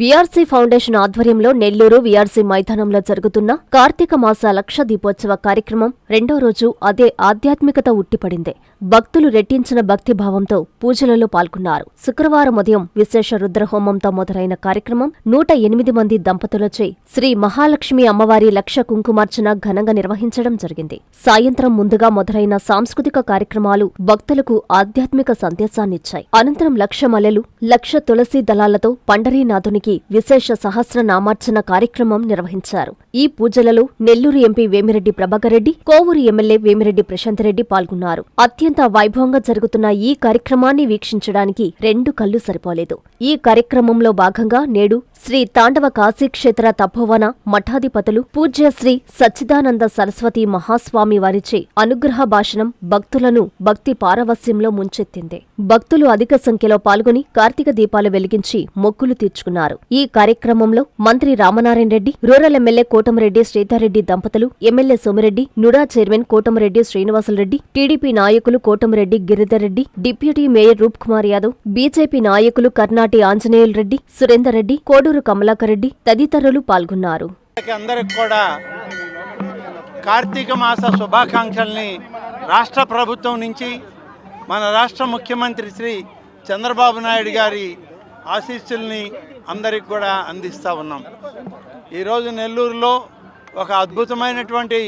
VRC foundation ఆధ్వర్యంలో Nellore VRC మైదానంలో జరుగుతున్న కార్తీక మాస లక్ష దీపోత్సవ కార్యక్రమం రెండో రోజు అదే ఆధ్యాత్మికత ఉట్టిపడింది. భక్తులు రెట్టించిన భక్తిభావంతో పూజలలో పాల్గొన్నారు. శుక్రవారం ఉదయం విశేష రుద్రహోమంతో మొదలైన కార్యక్రమం నూట ఎనిమిది మంది దంపతులచే శ్రీ మహాలక్ష్మి అమ్మవారి లక్ష కుంకుమార్చన ఘనంగా నిర్వహించడం జరిగింది. సాయంత్రం ముందుగా మొదలైన సాంస్కృతిక కార్యక్రమాలు భక్తులకు ఆధ్యాత్మిక సందేశాన్నిచ్చాయి. అనంతరం లక్ష మలెలు లక్ష తులసి దళాలతో పండరీనాథునికి విశేష సహస్రనామార్చన కార్యక్రమం నిర్వహించారు. ఈ పూజలలో నెల్లూరు ఎంపీ వేమిరెడ్డి ప్రభాకరెడ్డి కోవూరు ఎమ్మెల్యే వేమిరెడ్డి ప్రశాంత్ రెడ్డి పాల్గొన్నారు. అత్యంత వైభవంగా జరుగుతున్న ఈ కార్యక్రమాన్ని వీక్షించడానికి రెండు కళ్ళు సరిపోలేదు. ఈ కార్యక్రమంలో భాగంగా నేడు శ్రీ తాండవ కాశీక్షేత్ర తపోవన మఠాధిపతులు పూజ్య శ్రీ సచ్చిదానంద సరస్వతి మహాస్వామి వారిచే అనుగ్రహ భాషణం భక్తులను భక్తి పారవస్యంలో ముంచెత్తింది. భక్తులు అధిక సంఖ్యలో పాల్గొని కార్తీక దీపాలు వెలిగించి మొక్కులు తీర్చుకున్నారు. ఈ కార్యక్రమంలో మంత్రి రామనారాయణ రెడ్డి రూరల్ ఎమ్మెల్యే కోటమిరెడ్డి శ్రీధర్రెడ్డి దంపతులు MLA Somireddy NUDA chairman Kotamreddy Srinivasulu Reddy TDP నాయకులు Kotamreddy Giridhar Reddy deputy mayor Roop Kumar Yadav BJP నాయకులు కర్నాటి ఆంజనేయులరెడ్డి సురేందర్ రెడ్డి కోడూరు కమలాకర్ రెడ్డి తదితరులు పాల్గొన్నారు. అందరికి కూడా కార్తీక మాస శుభాకాంక్షల్ని రాష్ట్ర ప్రభుత్వం నుంచి మన రాష్ట్ర ముఖ్యమంత్రి శ్రీ చంద్రబాబు నాయుడు గారి ఆశీస్సుల్ని అందరికి కూడా అందిస్తూ ఉన్నాం. ఈరోజు నెల్లూరులో ఒక అద్భుతమైనటువంటి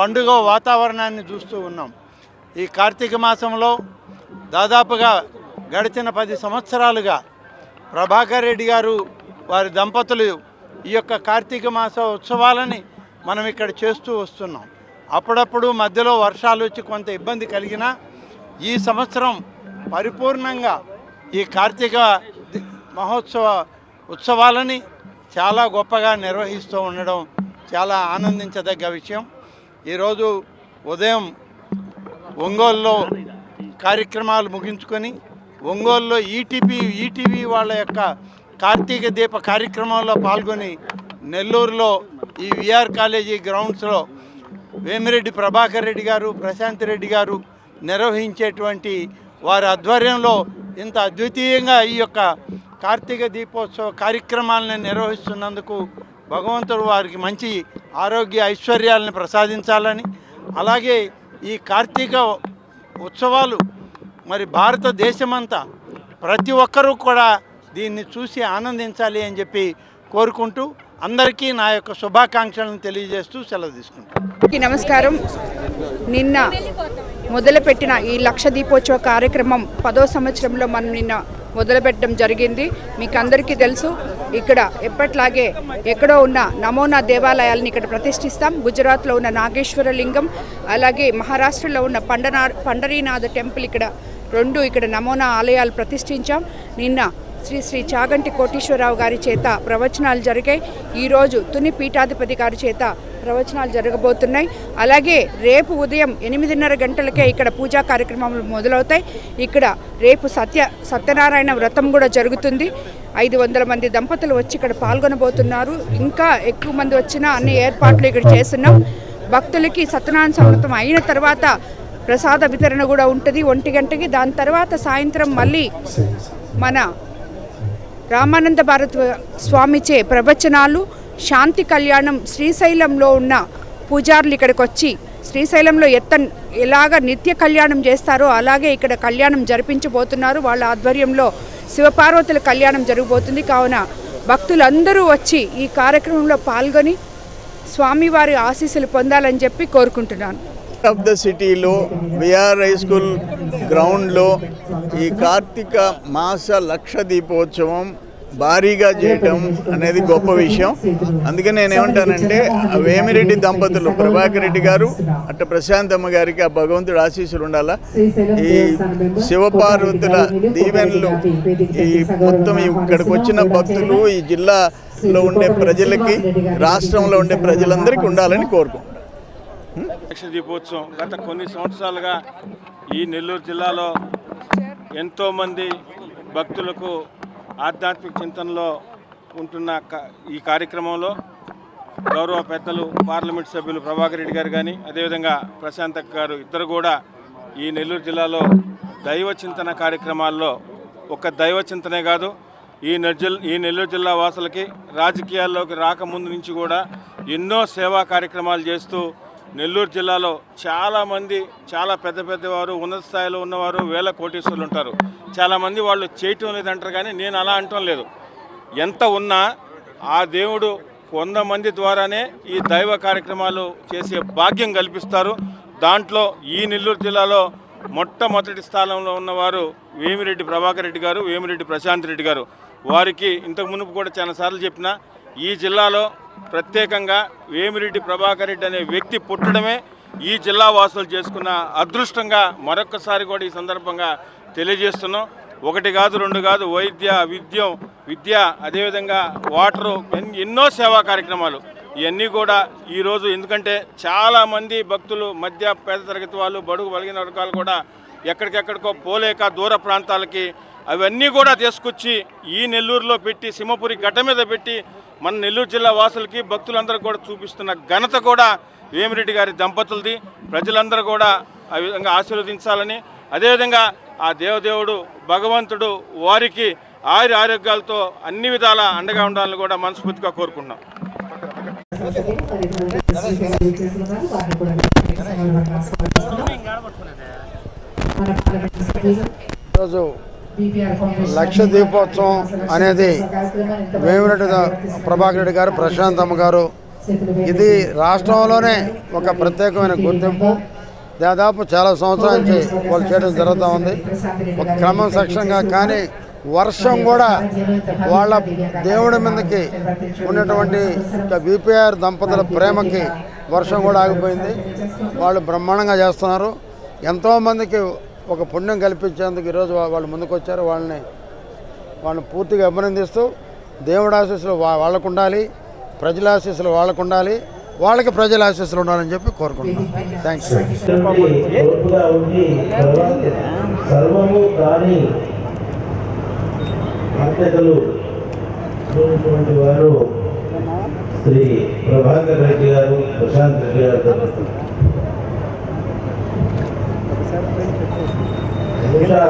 పండుగ వాతావరణాన్ని చూస్తూ ఉన్నాం. ఈ కార్తీక మాసంలో దాదాపుగా గడిచిన పది సంవత్సరాలుగా ప్రభాకర్ రెడ్డి గారు వారి దంపతులు ఈ యొక్క కార్తీక మాస ఉత్సవాలని మనం ఇక్కడ చేస్తూ వస్తున్నాం. అప్పుడప్పుడు మధ్యలో వర్షాలు వచ్చి కొంత ఇబ్బంది కలిగినా ఈ సంవత్సరం పరిపూర్ణంగా ఈ కార్తీక మహోత్సవ ఉత్సవాలని చాలా గొప్పగా నిర్వహిస్తూ ఉండడం చాలా ఆనందించదగ్గ విషయం. ఈరోజు ఉదయం ఒంగోలులో కార్యక్రమాలు ముగించుకొని ఒంగోలులో ఈటీపీ ఈటీవీ వాళ్ళ యొక్క కార్తీక దీప కార్యక్రమంలో పాల్గొని నెల్లూరులో ఈ విఆర్ కాలేజీ గ్రౌండ్స్లో వేమిరెడ్డి ప్రభాకర్ రెడ్డి గారు ప్రశాంత్ రెడ్డి గారు నిర్వహించేటువంటి వారి ఆధ్వర్యంలో ఇంత అద్వితీయంగా ఈ యొక్క కార్తీక దీపోత్సవ కార్యక్రమాలను నిర్వహిస్తున్నందుకు భగవంతుడు వారికి మంచి ఆరోగ్య ఐశ్వర్యాలను ప్రసాదించాలని అలాగే ఈ కార్తీక ఉత్సవాలు మరి భారతదేశమంతా ప్రతి ఒక్కరూ కూడా దీన్ని చూసి ఆనందించాలి అని చెప్పి కోరుకుంటూ అందరికీ నా యొక్క శుభాకాంక్షలను తెలియజేస్తూ సెలవు తీసుకుంటాను. నమస్కారం. నిన్న మొదలుపెట్టిన ఈ లక్ష దీపోత్సవ కార్యక్రమం పదో సంవత్సరంలో మనం నిన్న మొదలుపెట్టడం జరిగింది. మీకు అందరికీ తెలుసు ఇక్కడ ఎప్పట్లాగే ఎక్కడో ఉన్న నమోనా దేవాలయాలను ఇక్కడ ప్రతిష్ఠిస్తాం. గుజరాత్లో ఉన్న నాగేశ్వర లింగం అలాగే మహారాష్ట్రలో ఉన్న పండనా పండరీనాథ టెంపుల్ ఇక్కడ రెండు ఇక్కడ నమోనా ఆలయాలు ప్రతిష్ఠించాం. నిన్న శ్రీ శ్రీ చాగంటి కోటీశ్వరరావు గారి చేత ప్రవచనాలు జరిగాయి. ఈరోజు తుని పీఠాధిపతి గారి చేత ప్రవచనాలు జరగబోతున్నాయి. అలాగే రేపు ఉదయం ఎనిమిదిన్నర గంటలకే ఇక్కడ పూజా కార్యక్రమాలు మొదలవుతాయి. ఇక్కడ రేపు సత్య సత్యనారాయణ వ్రతం కూడా జరుగుతుంది. ఐదు వందల మంది దంపతులు వచ్చి ఇక్కడ పాల్గొనబోతున్నారు. ఇంకా ఎక్కువ మంది వచ్చినా అన్ని ఏర్పాట్లు ఇక్కడ చేస్తున్నాం. భక్తులకి సత్యనారాయణ సమృతం అయిన తర్వాత ప్రసాద వితరణ కూడా ఉంటుంది. ఒంటి గంటకి దాని తర్వాత సాయంత్రం మళ్ళీ మన రామానంద భారత్ స్వామిచే ప్రవచనాలు శాంతి కళ్యాణం శ్రీశైలంలో ఉన్న పూజారులు ఇక్కడికి వచ్చి శ్రీశైలంలో ఎత్త ఎలాగ నిత్య కళ్యాణం చేస్తారో అలాగే ఇక్కడ కళ్యాణం జరిపించబోతున్నారు. వాళ్ళ ఆధ్వర్యంలో శివపార్వతుల కళ్యాణం జరగబోతుంది. కావున భక్తులందరూ వచ్చి ఈ కార్యక్రమంలో పాల్గొని స్వామివారి ఆశీస్సులు పొందాలని చెప్పి కోరుకుంటున్నాను. ఆఫ్ ద సిటీలో విఆర్ హై స్కూల్ గ్రౌండ్లో ఈ కార్తీక మాస లక్ష దీపోత్సవం భారీగా చేయటం అనేది గొప్ప విషయం. అందుకే నేను ఏమంటానంటే వేమిరెడ్డి దంపతులు ప్రభాకర్ రెడ్డి గారు అట్ట ప్రశాంతమ్మ గారికి ఆ భగవంతుడు ఆశీస్సులు ఉండాలా? ఈ శివపార్వతుల దీవెనలు ఈ మొత్తం ఇక్కడికి వచ్చిన భక్తులు ఈ జిల్లాలో ఉండే ప్రజలకి రాష్ట్రంలో ఉండే ప్రజలందరికీ ఉండాలని కోరుకుంటున్నాను. లక్ష దీపోత్సవం గత కొన్ని సంవత్సరాలుగా ఈ నెల్లూరు జిల్లాలో ఎంతోమంది భక్తులకు ఆధ్యాత్మిక చింతనలో ఉంటున్న క- ఈ కార్యక్రమంలో గౌరవ పెద్దలు పార్లమెంట్ సభ్యులు ప్రభాకర్ రెడ్డి గారు కానీ అదేవిధంగా ప్రశాంత్ గారు ఇద్దరు కూడా ఈ నెల్లూరు జిల్లాలో దైవ చింతన కార్యక్రమాల్లో ఒక దైవ చింతనే కాదు. ఈ నెల్ ఈ నెల్లూరు జిల్లా వాసులకి రాజకీయాల్లోకి రాకముందు నుంచి కూడా ఎన్నో సేవా కార్యక్రమాలు చేస్తూ నెల్లూరు జిల్లాలో చాలామంది చాలా పెద్ద పెద్దవారు ఉన్నత స్థాయిలో ఉన్నవారు వేల కోటీశ్వరులు ఉంటారు. చాలామంది వాళ్ళు చేయటం లేదంటారు కానీ నేను అలా అంటం లేదు. ఎంత ఉన్నా ఆ దేవుడు వంద మంది ద్వారానే ఈ దైవ కార్యక్రమాలు చేసే భాగ్యం కల్పిస్తారు. దాంట్లో ఈ నెల్లూరు జిల్లాలో మొట్టమొదటి స్థానంలో ఉన్నవారు వేమిరెడ్డి ప్రభాకర్ రెడ్డి గారు వేమిరెడ్డి ప్రశాంత్ రెడ్డి గారు. వారికి ఇంతకు మునుపు కూడా చాలాసార్లు చెప్పిన ఈ జిల్లాలో ప్రత్యేకంగా వేమిరెడ్డి ప్రభాకర్ రెడ్డి అనే వ్యక్తి పుట్టడమే ఈ జిల్లా వాసులు చేసుకున్న అదృష్టంగా మరొక్కసారి కూడా ఈ సందర్భంగా తెలియజేస్తున్నాం. ఒకటి కాదు రెండు కాదు వైద్య విద్యం విద్య అదేవిధంగా వాటరు ఎన్నో సేవా కార్యక్రమాలు. ఇవన్నీ కూడా ఈరోజు ఎందుకంటే చాలామంది భక్తులు మధ్య పేద తరగతి వాళ్ళు బడుగు బలిగిన వర్గాలు కూడా ఎక్కడికెక్కడికో పోలేక దూర ప్రాంతాలకి అవన్నీ కూడా తీసుకొచ్చి ఈ నెల్లూరులో పెట్టి సింహపురి గడ్డ మీద పెట్టి మన నెల్లూరు జిల్లా వాసులకి భక్తులందరూ కూడా చూపిస్తున్న ఘనత కూడా వేమిరెడ్డి గారి దంపతులది. ప్రజలందరూ కూడా ఆ విధంగా ఆశీర్వదించాలని అదేవిధంగా ఆ దేవదేవుడు భగవంతుడు వారికి ఆయుర ఆరోగ్యాలతో అన్ని విధాల అండగా ఉండాలని కూడా మనస్ఫూర్తిగా కోరుకున్నాం ఈరోజు లక్ష దీపోత్సవం అనేది వేమిరెడ్డి ప్రభాకర్ రెడ్డి గారు ప్రశాంతమ్మ గారు. ఇది రాష్ట్రంలోనే ఒక ప్రత్యేకమైన గుర్తింపు. దాదాపు చాలా సంవత్సరాల నుంచి వాళ్ళు చేయడం జరుగుతూ ఉంది. ఒక క్రమం సక్షంగా కానీ వర్షం కూడా వాళ్ళ దేవుడి మీదకి ఉన్నటువంటి బీపీఆర్ దంపతుల ప్రేమకి వర్షం కూడా ఆగిపోయింది. వాళ్ళు బ్రహ్మాండంగా చేస్తున్నారు. ఎంతోమందికి ఒక పుణ్యం కల్పించేందుకు ఈరోజు వాళ్ళు ముందుకు వచ్చారు వాళ్ళని వాళ్ళని పూర్తిగా అభినందిస్తూ దేవుడి ఆశీస్సులు వాళ్ళకు ఉండాలి ప్రజల ఆశీస్సులు వాళ్ళకు ఉండాలి వాళ్ళకి ప్రజల ఆశీస్సులు ఉండాలని చెప్పి కోరుకుంటున్నాను థ్యాంక్స్ సర్వము వారు శ్రీ ప్రభాకర్ రెడ్డి గారు ప్రశాంత్ రెడ్డి గారు. బహుశా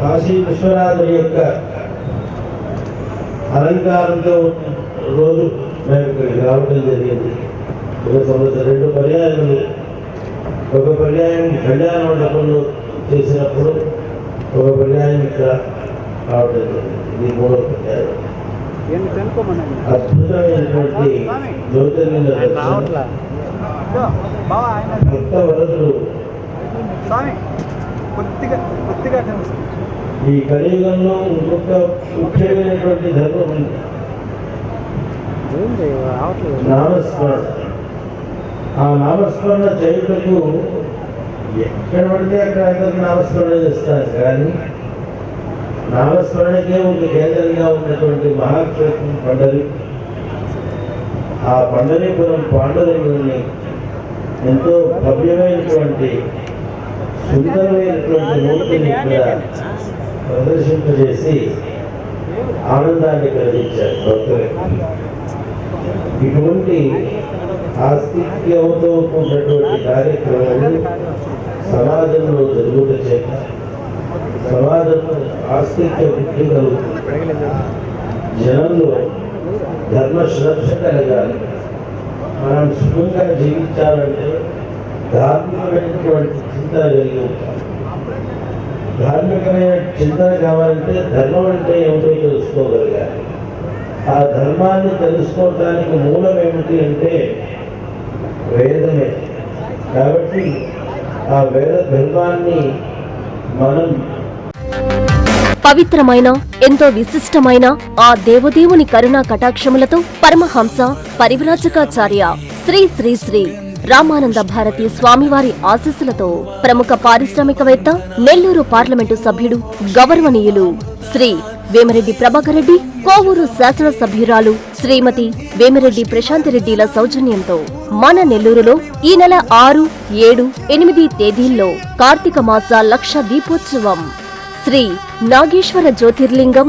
కాశీ విశ్వనాథుని యొక్క అలంకారంతో రోజు మేము ఇక్కడికి రావడం జరిగింది. ఒక సంవత్సరం రెండు పర్యాయములు ఒక పర్యాయం కళ్యాణ మండపంలో చేసినప్పుడు ఒక పర్యాయం ఇక్కడ రావడం జరిగింది. ఇది మూడో పర్యాయం. అద్భుతమైనటువంటి జ్యోతిర్లింగ భక్త వరదులు ఈ కలియుగంలో ఇంకొక ముఖ్యమైనటువంటి ధర్మం ఉంది. నామస్మరణ. ఆ నామస్మరణ చేయుటకు ఎక్కడ పడితే అక్కడ అందరికి నామస్మరణ చేస్తారు. కానీ నామస్మరణకే ఒక కేంద్రంగా ఉన్నటువంటి మహాక్షేత్రం పండరి. ఆ పండరీపురం పాండురంగుని ఎంతో భవ్యమైనటువంటి సుందరమైనటువంటి మూర్తిని ఇక్కడ ప్రదర్శింపజేసి ఆనందాన్ని కలిగించారు భక్తులకు. ఇటువంటి ఆస్తిక్యంతో ఉన్నటువంటి కార్యక్రమాలు సమాజంలో జరుగుట చేత సమాజంలో ఆస్తిక్య వృద్ధి కలుగుతుంది. జనంలో ధర్మ శ్రద్ధ కలగాలి. మనం సుఖంగా జీవించాలంటే ధార్మికమైనటువంటి చింత కలిగి ధార్మికమైన చింతన కావాలంటే ధర్మం అంటే ఏమిటో తెలుసుకోగలగాలి. ఆ ధర్మాన్ని తెలుసుకోవటానికి మూలం ఏమిటి అంటే వేదమే. కాబట్టి ఆ వేద ధర్మాన్ని మనం పవిత్రమైన ఎంతో విశిష్టమైన ఆ దేవదేవుని కరుణా కటాక్షములతో పరమహంస పరివ్రాజకాచార్య శ్రీ శ్రీ శ్రీ రామానంద భారతి స్వామివారి ఆశీస్సులతో ప్రముఖ పారిశ్రామికవేత్త నెల్లూరు పార్లమెంటు సభ్యుడు గౌరవనీయులు శ్రీ వేమరెడ్డి ప్రభాకర్ రెడ్డి కోవూరు శాసనసభ్యురాలు శ్రీమతి వేమిరెడ్డి ప్రశాంతిరెడ్డిల సౌజన్యంతో మన నెల్లూరులో ఈ నెల ఆరు ఏడు ఎనిమిది తేదీల్లో కార్తీక మాస లక్ష దీపోత్సవం. శ్రీ నాగేశ్వర జ్యోతిర్లింగం